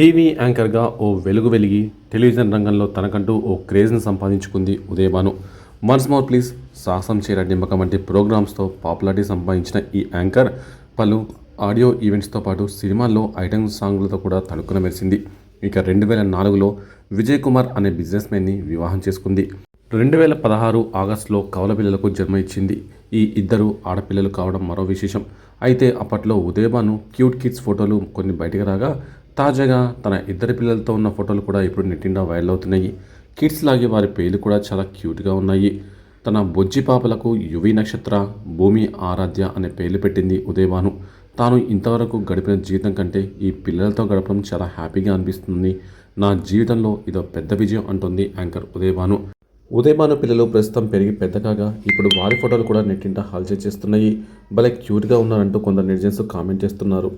TV యాంకర్గా ఓ వెలుగు వెలిగి television రంగంలో తనకంటూ ఓ క్రేజ్ని సంపాదించుకుంది ఉదయభాను. వన్స్ మోర్ ప్లీజ్ సాహసం చీర నిమ్మకం వంటి ప్రోగ్రామ్స్తో పాపులారిటీ సంపాదించిన ఈ యాంకర్ పలు ఆడియో ఈవెంట్స్తో పాటు సినిమాల్లో ఐటమ్ సాంగ్లతో కూడా తణుకున మెరిసింది. ఇక రెండు వేల నాలుగులో విజయ్ కుమార్ అనే బిజినెస్ మ్యాన్ని వివాహం చేసుకుంది. రెండు వేల పదహారు ఆగస్టులో కవల పిల్లలకు జన్మ ఇచ్చింది. ఈ ఇద్దరు ఆడపిల్లలు కావడం మరో విశేషం. అయితే అప్పట్లో ఉదయభాను క్యూట్ కిడ్స్ ఫోటోలు కొన్ని బయటకు రాగా తాజాగా తన ఇద్దరు పిల్లలతో ఉన్న ఫోటోలు కూడా ఇప్పుడు నెట్టిండా వైరల్ అవుతున్నాయి. కిడ్స్ లాగే వారి పేర్లు కూడా చాలా క్యూట్గా ఉన్నాయి. తన బొజ్జి పాపలకు యువి నక్షత్ర భూమి ఆరాధ్య అనే పేర్లు పెట్టింది ఉదయభాను. తాను ఇంతవరకు గడిపిన జీవితం కంటే ఈ పిల్లలతో గడపడం చాలా హ్యాపీగా అనిపిస్తుంది. నా జీవితంలో ఇదో పెద్ద విజయం అంటుంది యాంకర్ ఉదయభాను. ఉదయభాను పిల్లలు ప్రస్తుతం పెరిగి పెద్ద కాగా ఇప్పుడు వారి ఫోటోలు కూడా నెట్టింట హల్చల్ చేస్తున్నాయి. భలే క్యూట్గా ఉన్నారంటూ కొందరు నెటిజన్స్ కామెంట్ చేస్తున్నారు.